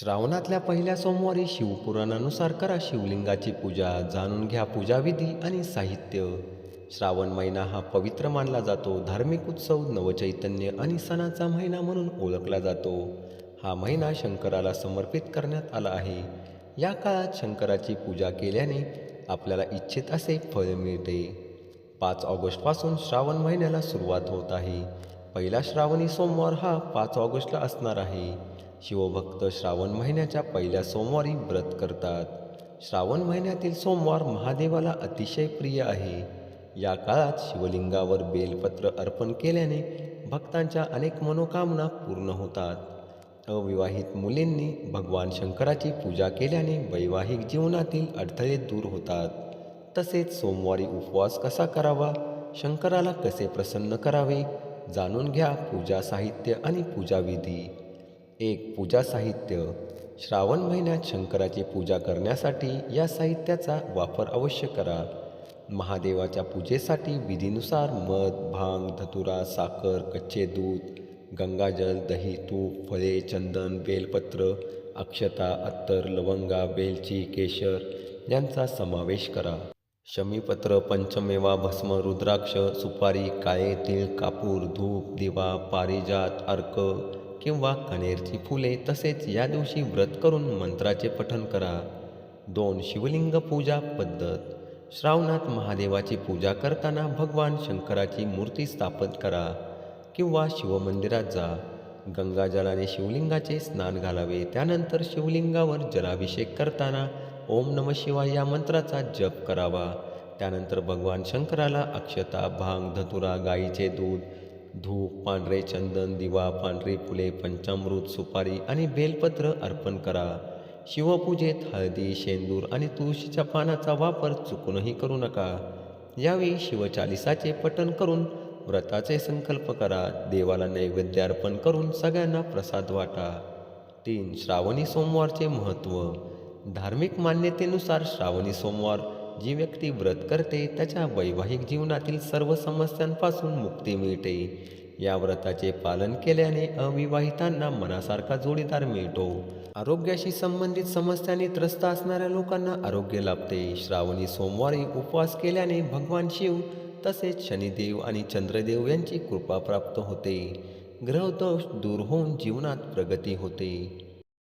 श्रावणातल्या पहिल्या सोमवारी शिवपुराणानुसार करा शिवलिंगाची पूजा जाणून घ्या पूजाविधी आणि साहित्य. श्रावण महिना हा पवित्र मानला जातो. धार्मिक उत्सव नवचैतन्य आणि सणाचा महिना म्हणून ओळखला जातो. हा महिना शंकराला समर्पित करण्यात आला आहे. या काळात शंकराची पूजा केल्याने आपल्याला इच्छित असे फळ मिळते. पाच ऑगस्टपासून श्रावण महिन्याला सुरुवात होत आहे. पहिला श्रावणी सोमवार हा पाच ऑगस्टला असणार आहे. शिवभक्त श्रावण महिन्याच्या पहिल्या सोमवारी व्रत करतात. श्रावण महिन्यातील सोमवार महादेवाला अतिशय प्रिय आहे. या काळात शिवलिंगावर बेलपत्र अर्पण केल्याने भक्तांच्या अनेक मनोकामना पूर्ण होतात. अविवाहित मुलींनी भगवान शंकराची पूजा केल्याने वैवाहिक जीवनातील अडथळे दूर होतात. तसेच सोमवारी उपवास कसा करावा शंकराला कसे प्रसन्न करावे जाणून घ्या पूजा साहित्य आणि पूजाविधी एक पूजा साहित्य श्रावण महिन्यात शंकराची पूजा करण्यासाठी या साहित्याचा वापर अवश्य करा. महादेवाच्या पूजेसाठी विधीनुसार मध भांग धतुरा साखर कच्चे दूध गंगाजल दही तूप फळे चंदन बेलपत्र अक्षता अत्तर लवंगा बेलची केशर यांचा समावेश करा. शमीपत्र पंचमेवा भस्म रुद्राक्ष सुपारी काळे तिळ कापूर धूप दिवा पारिजात अर्क किंवा कणेरची फुले तसेच या दिवशी व्रत करून मंत्राचे पठण करा. दोन शिवलिंग पूजा पद्धत. श्रावणात महादेवाची पूजा करताना भगवान शंकराची मूर्ती स्थापित करा किंवा शिवमंदिरात जा. गंगाजलाने शिवलिंगाचे स्नान घालावे. त्यानंतर शिवलिंगावर जलाभिषेक करताना ओम नम शिवाय या मंत्राचा जप करावा. त्यानंतर भगवान शंकराला अक्षता भांग धतुरा गाईचे दूध धूप पांढरे चंदन दिवा पांढरी फुले पंचामृत सुपारी आणि बेलपत्र अर्पण करा. शिवपूजेत हळदी शेंदूर आणि तुळशीच्या पानाचा वापर चुकूनही करू नका. यावेळी शिवचालिसाचे पठण करून व्रताचे संकल्प करा. देवाला नैवेद्य अर्पण करून सगळ्यांना प्रसाद वाटा. तीन श्रावणी सोमवारचे महत्त्व धार्मिक मान्यतेनुसार श्रावणी सोमवार जी व्यक्ती व्रत करते त्याच्या वैवाहिक जीवनातील सर्व समस्यांपासून मुक्ती मिळते. या व्रताचे पालन केल्याने अविवाहितांना मनासारखा जोडीदार मिळतो. आरोग्याशी संबंधित समस्यांनी त्रस्त असणाऱ्या लोकांना आरोग्य लाभते. श्रावणी सोमवारी उपवास केल्याने भगवान शिव तसेच शनिदेव आणि चंद्रदेव यांची कृपा प्राप्त होते. ग्रहदोष दूर होऊन जीवनात प्रगती होते.